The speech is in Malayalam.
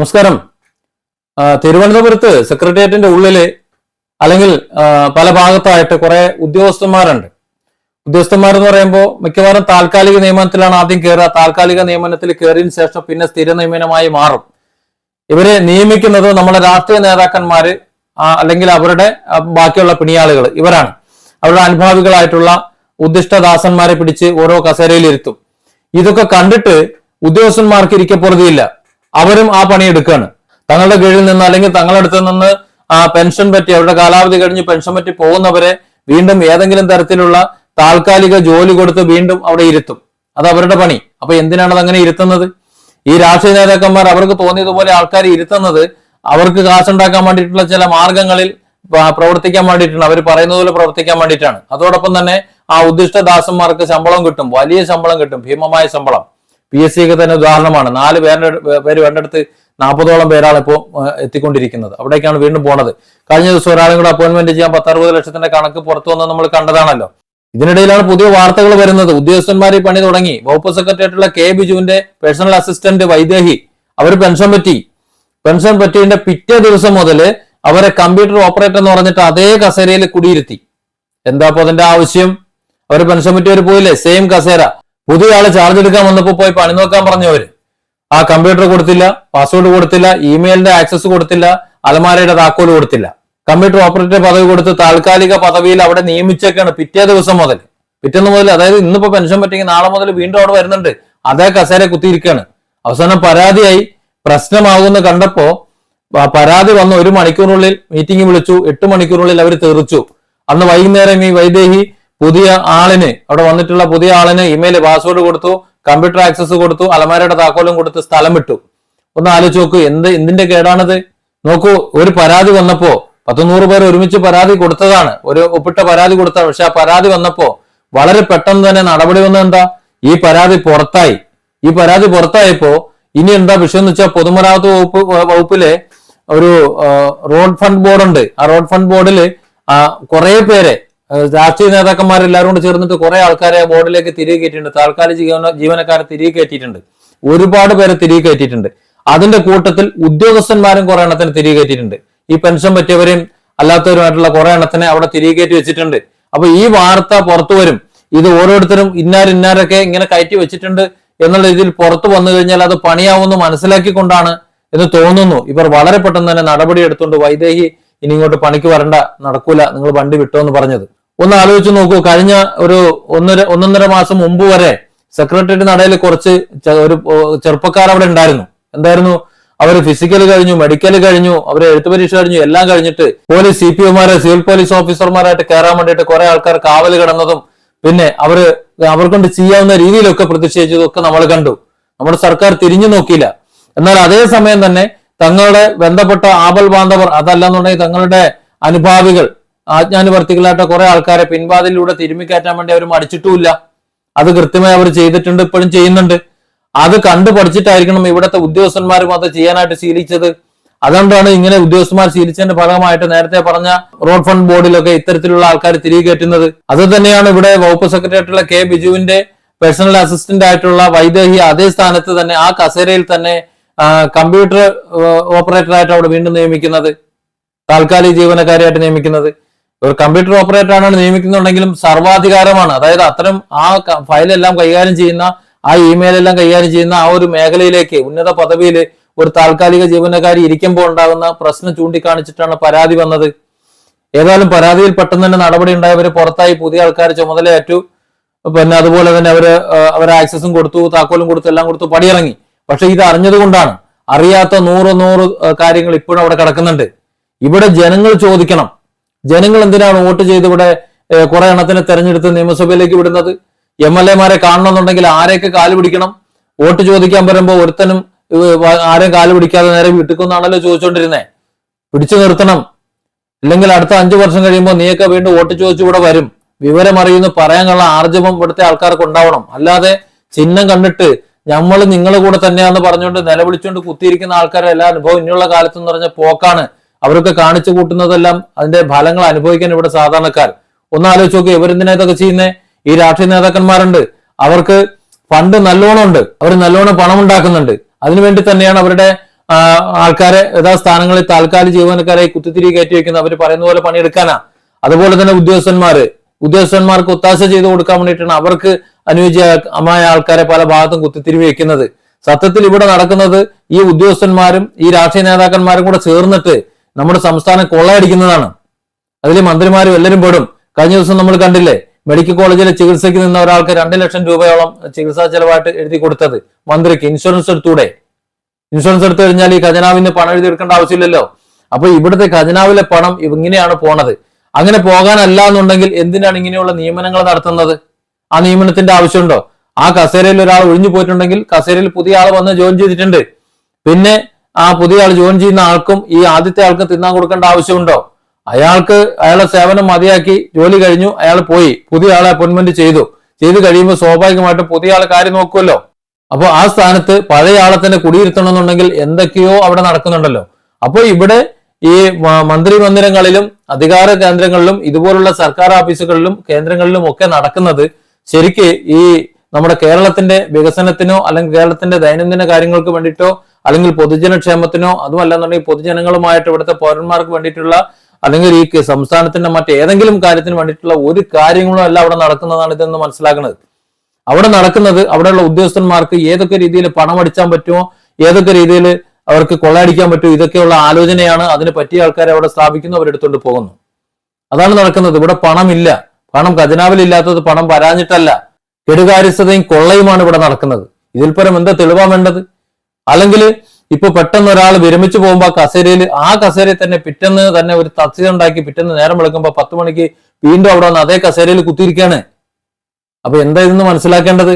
നമസ്കാരം. തിരുവനന്തപുരത്ത് സെക്രട്ടേറിയറ്റിന്റെ ഉള്ളിൽ അല്ലെങ്കിൽ പല ഭാഗത്തായിട്ട് കുറെ ഉദ്യോഗസ്ഥന്മാരുണ്ട്. ഉദ്യോഗസ്ഥന്മാർ എന്ന് പറയുമ്പോൾ മിക്കവാറും താൽക്കാലിക നിയമനത്തിലാണ് ആദ്യം കയറുക താൽക്കാലിക നിയമനത്തിൽ കയറിയതിനു ശേഷം പിന്നെ സ്ഥിര നിയമനമായി മാറും. ഇവരെ നിയമിക്കുന്നത് നമ്മുടെ രാഷ്ട്രീയ നേതാക്കന്മാര് അല്ലെങ്കിൽ അവരുടെ ബാക്കിയുള്ള പിണിയാളുകൾ ഇവരാണ്. അവരുടെ അനുഭാവികളായിട്ടുള്ള ഉദ്ദിഷ്ടദാസന്മാരെ പിടിച്ച് ഓരോ കസേരയിൽ ഇരുത്തും ഇതൊക്കെ കണ്ടിട്ട് ഉദ്യോഗസ്ഥന്മാർക്ക് ഇരിക്കപ്പുറതിയില്ല. അവരും ആ പണി തങ്ങളുടെ കീഴിൽ നിന്ന് അല്ലെങ്കിൽ തങ്ങളുടെ അടുത്ത് നിന്ന് ആ പെൻഷൻ പറ്റി അവരുടെ കാലാവധി കഴിഞ്ഞ് പെൻഷൻ പറ്റി പോകുന്നവരെ വീണ്ടും ഏതെങ്കിലും തരത്തിലുള്ള താൽക്കാലിക ജോലി കൊടുത്ത് വീണ്ടും അവിടെ ഇരുത്തും. അത് അവരുടെ പണി. അപ്പൊ എന്തിനാണ് അത് അങ്ങനെ ഇരുത്തുന്നത്? ഈ രാഷ്ട്രീയ നേതാക്കന്മാർ അവർക്ക് തോന്നിയതുപോലെ ആൾക്കാർ ഇരുത്തുന്നത് അവർക്ക് കാശുണ്ടാക്കാൻ വേണ്ടിയിട്ടുള്ള ചില മാർഗങ്ങളിൽ പ്രവർത്തിക്കാൻ വേണ്ടിയിട്ടാണ്. അവർ പറയുന്നത് പോലെ പ്രവർത്തിക്കാൻ വേണ്ടിയിട്ടാണ്. അതോടൊപ്പം തന്നെ ആ ഉദ്ദിഷ്ട ദാസന്മാർക്ക് ശമ്പളം കിട്ടും. വലിയ ശമ്പളം കിട്ടും. ഭീമമായ ശമ്പളം. പി എസ് സി ഒക്കെ തന്നെ ഉദാഹരണമാണ്. നാല് പേരുടെ പേര് വേണ്ടടുത്ത് നാൽപ്പതോളം പേരാണ് ഇപ്പോൾ എത്തിക്കൊണ്ടിരിക്കുന്നത്. അവിടേക്കാണ് വീണ്ടും പോണത്. കഴിഞ്ഞ ദിവസം ഒരാളും കൂടെ അപ്പോയിന്റ്മെന്റ് ചെയ്യാൻ പത്തറുപത് ലക്ഷത്തിന്റെ കണക്ക് പുറത്തു വന്നത് നമ്മൾ കണ്ടതാണല്ലോ. ഇതിനിടയിലാണ് പുതിയ വാർത്തകൾ വരുന്നത്. ഉദ്യോഗസ്ഥന്മാരെ പണി തുടങ്ങി. വകുപ്പ് സെക്രട്ടറിയായിട്ടുള്ള കെ ബിജുവിന്റെ പേഴ്സണൽ അസിസ്റ്റന്റ് വൈദേഹി. അവർ പെൻഷൻ പറ്റി. പെൻഷൻ പറ്റിയതിന്റെ പിറ്റേ ദിവസം മുതൽ അവരെ കമ്പ്യൂട്ടർ ഓപ്പറേറ്റർ എന്ന് പറഞ്ഞിട്ട് അതേ കസേരയിൽ കുടിയിരുത്തി. എന്താ അപ്പൊ അതിന്റെ ആവശ്യം? അവർ പെൻഷൻ പറ്റിയവർ പോയില്ലേ? സെയിം കസേര. പുതിയ ആൾ ചാർജ് എടുക്കാൻ വന്നപ്പോ പോയി പണി നോക്കാൻ പറഞ്ഞവര് ആ കമ്പ്യൂട്ടർ കൊടുത്തില്ല പാസ്വേഡ് കൊടുത്തില്ല ഇമെയിലിന്റെ ആക്സസ് കൊടുത്തില്ല അലമാരയുടെ താക്കോൽ കൊടുത്തില്ല. കമ്പ്യൂട്ടർ ഓപ്പറേറ്റർ പദവി കൊടുത്ത് താൽക്കാലിക പദവിയിൽ അവിടെ നിയമിച്ചൊക്കെയാണ് പിറ്റേ ദിവസം മുതൽ. പിറ്റേന്ന് മുതൽ അതായത് ഇന്നിപ്പോ പെൻഷൻ പറ്റിയെങ്കിൽ നാളെ മുതൽ വീണ്ടും അവിടെ വരുന്നുണ്ട്. അതേ കസേര കുത്തിയിരിക്കുകയാണ് അവസാനം പരാതിയായി. പ്രശ്നമാകുമെന്ന് കണ്ടപ്പോ പരാതി വന്ന ഒരു മണിക്കൂറിനുള്ളിൽ മീറ്റിംഗ് വിളിച്ചു. എട്ട് മണിക്കൂറിനുള്ളിൽ അവർ തീർച്ചു അന്ന് വൈകുന്നേരം ഈ വൈദേഹി പുതിയ ആളിന് അവിടെ വന്നിട്ടുള്ള പുതിയ ആളിന് ഇമെയിൽ പാസ്വേഡ് കൊടുത്തു കമ്പ്യൂട്ടർ ആക്സസ് കൊടുത്തു അലമാരയുടെ താക്കോലും കൊടുത്ത് സ്ഥലം വിട്ടു ഒന്ന് ആലോചിച്ച് നോക്കൂ എന്ത് എന്തിന്റെ കേടാണത്? നോക്കൂ ഒരു പരാതി വന്നപ്പോ പത്തുനൂറ് പേർ ഒരുമിച്ച് പരാതി കൊടുത്തതാണ്. ഒരു ഒപ്പിട്ട പരാതി കൊടുത്തതാണ് പക്ഷെ ആ പരാതി വന്നപ്പോ വളരെ പെട്ടെന്ന് തന്നെ നടപടി വന്നത് എന്താ? ഈ പരാതി പുറത്തായി. ഈ പരാതി പുറത്തായപ്പോ ഇനി എന്താ വിഷയം എന്ന് വെച്ചാൽ പൊതുമരാമത്ത് വകുപ്പ് വകുപ്പിലെ ഒരു റോഡ് ഫണ്ട് ബോർഡ് ഉണ്ട് ആ റോഡ് ഫണ്ട് ബോർഡിൽ കുറെ പേരെ രാഷ്ട്രീയ നേതാക്കന്മാരെല്ലാവരും കൂടെ ചേർന്നിട്ട് കുറെ ആൾക്കാരെ ബോർഡിലേക്ക് തിരികെ കയറ്റിയിട്ടുണ്ട്. താൽക്കാലിക ജീവന ജീവനക്കാരെ തിരികെ കയറ്റിയിട്ടുണ്ട്. ഒരുപാട് പേരെ തിരികെ കയറ്റിയിട്ടുണ്ട്. അതിന്റെ കൂട്ടത്തിൽ ഉദ്യോഗസ്ഥന്മാരും കുറെ എണ്ണത്തിന് തിരികെ കയറ്റിയിട്ടുണ്ട്. ഈ പെൻഷൻ പറ്റിയവരെയും അല്ലാത്തവരുമായിട്ടുള്ള കുറെ എണ്ണത്തിനെ അവിടെ തിരികെ കയറ്റി വെച്ചിട്ടുണ്ട്. അപ്പൊ ഈ വാർത്ത പുറത്തു വരും. ഇത് ഓരോരുത്തരും ഇന്നാർ ഇന്നാരൊക്കെ ഇങ്ങനെ കയറ്റി വെച്ചിട്ടുണ്ട് എന്നുള്ള രീതിയിൽ പുറത്തു വന്നു കഴിഞ്ഞാൽ അത് പണിയാവുമെന്ന് മനസ്സിലാക്കിക്കൊണ്ടാണ് എന്ന് തോന്നുന്നു. ഇവർ വളരെ പെട്ടെന്ന് തന്നെ നടപടി എടുത്തുകൊണ്ട് വൈദേഹി ഇനി ഇങ്ങോട്ട് പണിക്ക് വരണ്ട നടക്കൂല നിങ്ങൾ വണ്ടി വിട്ടോ എന്ന് പറഞ്ഞത്. ഒന്ന് ആലോചിച്ച് നോക്കൂ. കഴിഞ്ഞ ഒരു ഒന്നര ഒന്നൊന്നര മാസം മുമ്പ് വരെ സെക്രട്ടേറിയറ്റ് നടയിൽ കുറച്ച് ഒരു ചെറുപ്പക്കാർ അവിടെ ഉണ്ടായിരുന്നു. എന്തായിരുന്നു? അവർ ഫിസിക്കൽ കഴിഞ്ഞു മെഡിക്കൽ കഴിഞ്ഞു അവർ എഴുത്ത് പരീക്ഷ കഴിഞ്ഞു എല്ലാം കഴിഞ്ഞിട്ട് പോലീസ് സി പി ഒമാരെ സിവിൽ പോലീസ് ഓഫീസർമാരായിട്ട് കയറാൻ വേണ്ടിയിട്ട് കുറെ ആൾക്കാർ കാവൽ കിടന്നതും പിന്നെ അവർ കൊണ്ട് ചെയ്യാവുന്ന രീതിയിലൊക്കെ പ്രതിഷേധിച്ചതും ഒക്കെ നമ്മൾ കണ്ടു. നമ്മുടെ സർക്കാർ തിരിഞ്ഞു നോക്കിയില്ല. എന്നാൽ അതേ സമയം തന്നെ തങ്ങളുടെ ബന്ധപ്പെട്ട ആപൽ ബാന്ധവർ അതല്ലെന്നുണ്ടെങ്കിൽ തങ്ങളുടെ അനുഭാവികൾ ആജ്ഞാനുവർത്തികളായിട്ട് കുറെ ആൾക്കാരെ പിൻവാതിലൂടെ തിരുമ്മിക്കയറ്റാൻ വേണ്ടി അവർ മടിച്ചിട്ടുമില്ല. അത് കൃത്യമായി അവർ ചെയ്തിട്ടുണ്ട് ഇപ്പോഴും ചെയ്യുന്നുണ്ട്. അത് കണ്ടു പഠിച്ചിട്ടായിരിക്കണം ഇവിടുത്തെ ഉദ്യോഗസ്ഥന്മാരും അത് ചെയ്യാനായിട്ട് ശീലിച്ചത്. അതുകൊണ്ടാണ് ഇങ്ങനെ ഉദ്യോഗസ്ഥന്മാർ ശീലിച്ചതിന്റെ ഭാഗമായിട്ട് നേരത്തെ പറഞ്ഞ റോഡ് ഫണ്ട് ബോർഡിലൊക്കെ ഇത്തരത്തിലുള്ള ആൾക്കാർ തിരികെ കയറ്റുന്നത്. അത് തന്നെയാണ് ഇവിടെ വകുപ്പ് സെക്രട്ടറിയായിട്ടുള്ള കെ ബിജുവിന്റെ പേഴ്സണൽ അസിസ്റ്റന്റ് ആയിട്ടുള്ള വൈദേഹി അതേ സ്ഥാനത്ത് തന്നെ ആ കസേരയിൽ തന്നെ കമ്പ്യൂട്ടർ ഓപ്പറേറ്റർ ആയിട്ട് അവിടെ വീണ്ടും നിയമിക്കുന്നത്. താൽക്കാലിക ജീവനക്കാരെയായിട്ട് നിയമിക്കുന്നത്. ഒരു കമ്പ്യൂട്ടർ ഓപ്പറേറ്റർ ആണ് നിയമിക്കുന്നുണ്ടെങ്കിലും സർവാധികാരമാണ്. അതായത് അത്തരം ആ ഫയലെല്ലാം കൈകാര്യം ചെയ്യുന്ന ആ ഇമെയിൽ എല്ലാം കൈകാര്യം ചെയ്യുന്ന ആ ഒരു മേഖലയിലേക്ക് ഉന്നത പദവിയിൽ ഒരു താൽക്കാലിക ജീവനക്കാരി ഇരിക്കുമ്പോൾ ഉണ്ടാകുന്ന പ്രശ്നം ചൂണ്ടിക്കാണിച്ചിട്ടാണ് പരാതി വന്നത്. ഏതായാലും പരാതിയിൽ പെട്ടെന്ന് തന്നെ നടപടി ഉണ്ടായവര് പുറത്തായി പുതിയ ആൾക്കാർ ചുമതലയേറ്റു. പിന്നെ അതുപോലെ തന്നെ അവർ അവരെ ആക്സസും കൊടുത്തു താക്കോലും കൊടുത്തു എല്ലാം കൊടുത്തു പടിയിറങ്ങി. പക്ഷെ ഇത് അറിഞ്ഞതുകൊണ്ടാണ്. അറിയാത്ത നൂറ് നൂറ് കാര്യങ്ങൾ ഇപ്പോഴും അവിടെ കിടക്കുന്നുണ്ട്. ഇവിടെ ജനങ്ങൾ ചോദിക്കണം. ജനങ്ങൾ എന്തിനാണ് വോട്ട് ചെയ്ത് ഇവിടെ കുറെ എണ്ണത്തിനെ തെരഞ്ഞെടുത്ത് നിയമസഭയിലേക്ക് വിടുന്നത്? എം എൽ എമാരെ കാണണമെന്നുണ്ടെങ്കിൽ ആരെയൊക്കെ കാൽ പിടിക്കണം? വോട്ട് ചോദിക്കാൻ വരുമ്പോൾ ഒരുത്തനും ആരെയും കാൽ പിടിക്കാതെ നേരെ വിട്ടുക്കുന്നാണല്ലോ ചോദിച്ചുകൊണ്ടിരുന്നേ പിടിച്ചു നിർത്തണം. ഇല്ലെങ്കിൽ അടുത്ത അഞ്ചു വർഷം കഴിയുമ്പോൾ നീയൊക്കെ വീണ്ടും വോട്ട് ചോദിച്ചു ഇവിടെ വരും. വിവരം അറിയുന്ന പറയാനുള്ള ആർജവം ഇവിടുത്തെ ആൾക്കാർക്ക് ഉണ്ടാവണം. അല്ലാതെ ചിഹ്നം കണ്ടിട്ട് നമ്മൾ നിങ്ങളെ കൂടെ തന്നെയാന്ന് പറഞ്ഞുകൊണ്ട് നിലവിളിച്ചുകൊണ്ട് കുത്തിയിരിക്കുന്ന ആൾക്കാരെല്ലാം അനുഭവം ഇനിയുള്ള കാലത്ത് എന്ന് പറഞ്ഞ പോക്കാണ്. അവരൊക്കെ കാണിച്ചു കൂട്ടുന്നതെല്ലാം അതിന്റെ ഫലങ്ങൾ അനുഭവിക്കാൻ ഇവിടെ സാധാരണക്കാർ. ഒന്ന് ആലോചിച്ച് നോക്കുക ഇവരെന്തിനാ ഇതൊക്കെ ചെയ്യുന്നേ? ഈ രാഷ്ട്രീയ നേതാക്കന്മാരുണ്ട്. അവർക്ക് ഫണ്ട് നല്ലോണം ഉണ്ട്. അവർ നല്ലോണം പണം ഉണ്ടാക്കുന്നുണ്ട്. അതിനുവേണ്ടി തന്നെയാണ് അവരുടെ ആൾക്കാരെ യഥാ സ്ഥാനങ്ങളിൽ താൽക്കാലിക ജീവനക്കാരെ കുത്തിത്തിരി കയറ്റി വെക്കുന്നത് അവർ പറയുന്ന പോലെ പണിയെടുക്കാനാ. അതുപോലെ തന്നെ ഉദ്യോഗസ്ഥന്മാര്. ഉദ്യോഗസ്ഥന്മാർക്ക് ഒത്താശ ചെയ്തു കൊടുക്കാൻ വേണ്ടിയിട്ടാണ് അവർക്ക് അനുയോജ്യമായ ആൾക്കാരെ പല ഭാഗത്തും കുത്തിത്തിരി വെക്കുന്നത് സത്യത്തിൽ ഇവിടെ നടക്കുന്നത് ഈ ഉദ്യോഗസ്ഥന്മാരും ഈ രാഷ്ട്രീയ നേതാക്കന്മാരും കൂടെ ചേർന്നിട്ട് നമ്മുടെ സംസ്ഥാനം കൊള്ളയടിക്കുന്നതാണ്. അതിൽ മന്ത്രിമാരും എല്ലാവരും പെടും. കഴിഞ്ഞ ദിവസം നമ്മൾ കണ്ടില്ലേ മെഡിക്കൽ കോളേജിലെ ചികിത്സയ്ക്ക് നിന്ന ഒരാൾക്ക് രണ്ട് ലക്ഷം രൂപയോളം ചികിത്സാ ചെലവായിട്ട് എഴുതി കൊടുത്തത് മന്ത്രിക്ക് ഇൻഷുറൻസ് എടുത്തൂടെ. ഇൻഷുറൻസ് എടുത്തു കഴിഞ്ഞാൽ ഈ ഖജനാവിന് പണം എഴുതി എടുക്കേണ്ട ആവശ്യമില്ലല്ലോ. അപ്പൊ ഇവിടുത്തെ ഖജനാവിലെ പണം ഇങ്ങനെയാണ് പോണത്. അങ്ങനെ പോകാനല്ല എന്നുണ്ടെങ്കിൽ എന്തിനാണ് ഇങ്ങനെയുള്ള നിയമനങ്ങൾ നടത്തുന്നത്? ആ നിയമനത്തിന്റെ ആവശ്യമുണ്ടോ? ആ കസേരയിൽ ഒരാൾ ഒഴിഞ്ഞു പോയിട്ടുണ്ടെങ്കിൽ കസേരയിൽ പുതിയ ആൾ വന്ന് ജോയിൻ ചെയ്തിട്ടുണ്ട്. പിന്നെ ആ പുതിയ ആൾ ജോയിൻ ചെയ്യുന്ന ആൾക്കും ഈ ആദ്യത്തെ ആൾക്കും തിന്നാൻ കൊടുക്കേണ്ട ആവശ്യമുണ്ടോ? അയാൾക്ക് അയാളെ സേവനം മതിയാക്കി ജോലി കഴിഞ്ഞു അയാൾ പോയി. പുതിയ ആളെ അപ്പോയിന്റ്മെന്റ് ചെയ്തു. ചെയ്ത് കഴിയുമ്പോൾ സ്വാഭാവികമായിട്ടും പുതിയ ആളെ കാര്യം നോക്കുമല്ലോ അപ്പൊ ആ സ്ഥാനത്ത് പഴയ ആളെ തന്നെ കുടിയിരുത്തണമെന്നുണ്ടെങ്കിൽ എന്തൊക്കെയോ അവിടെ നടക്കുന്നുണ്ടല്ലോ. അപ്പോൾ ഇവിടെ ഈ മന്ത്രി മന്ദിരങ്ങളിലും അധികാര കേന്ദ്രങ്ങളിലും ഇതുപോലുള്ള സർക്കാർ ഓഫീസുകളിലും കേന്ദ്രങ്ങളിലും ഒക്കെ നടക്കുന്നത് ശരിക്ക് ഈ നമ്മുടെ കേരളത്തിന്റെ വികസനത്തിനോ അല്ലെങ്കിൽ കേരളത്തിന്റെ ദൈനംദിന കാര്യങ്ങൾക്ക് വേണ്ടിയിട്ടോ അല്ലെങ്കിൽ പൊതുജനക്ഷേമത്തിനോ അതുമല്ല എന്നുണ്ടെങ്കിൽ പൊതുജനങ്ങളുമായിട്ട് ഇവിടുത്തെ പൗരന്മാർക്ക് വേണ്ടിയിട്ടുള്ള അല്ലെങ്കിൽ ഈ സംസ്ഥാനത്തിന്റെ മറ്റേതെങ്കിലും കാര്യത്തിന് വേണ്ടിയിട്ടുള്ള ഒരു കാര്യങ്ങളും അല്ല അവിടെ നടക്കുന്നതാണ് ഇതെന്ന് മനസ്സിലാക്കുന്നത് അവിടെ നടക്കുന്നത് അവിടെയുള്ള ഉദ്യോഗസ്ഥന്മാർക്ക് ഏതൊക്കെ രീതിയിൽ പണം അടിച്ചാൻ പറ്റുമോ ഏതൊക്കെ രീതിയിൽ അവർക്ക് കൊള്ളയടിക്കാൻ പറ്റുമോ ഇതൊക്കെയുള്ള ആലോചനയാണ് അതിന് പറ്റിയ ആൾക്കാരെ അവിടെ സ്ഥാപിക്കുന്നു അവരെടുത്തുകൊണ്ട് പോകുന്നു. അതാണ് നടക്കുന്നത്. ഇവിടെ പണമില്ല. പണം ഖജനാവിലില്ലാത്തത് പണം വരാഞ്ഞിട്ടല്ല. കെടുകാര്യസ്ഥതയും കൊള്ളയുമാണ് ഇവിടെ നടക്കുന്നത്. ഇതിൽ പരം എന്താ തെളിവാൻ വേണ്ടത്? അല്ലെങ്കിൽ ഇപ്പൊ പെട്ടെന്ന് ഒരാൾ വിരമിച്ചു പോകുമ്പോൾ ആ കസേരയിൽ ആ കസേരയിൽ തന്നെ പിറ്റേന്ന് തന്നെ ഒരു തസ്തിക ഉണ്ടാക്കി പിറ്റേന്ന് നേരം വിളക്കുമ്പോൾ പത്ത് മണിക്ക് വീണ്ടും അവിടെ വന്ന് അതേ കസേരയിൽ കുത്തിയിരിക്കുകയാണ് അപ്പൊ എന്താ ഇതെന്ന് മനസ്സിലാക്കേണ്ടത്?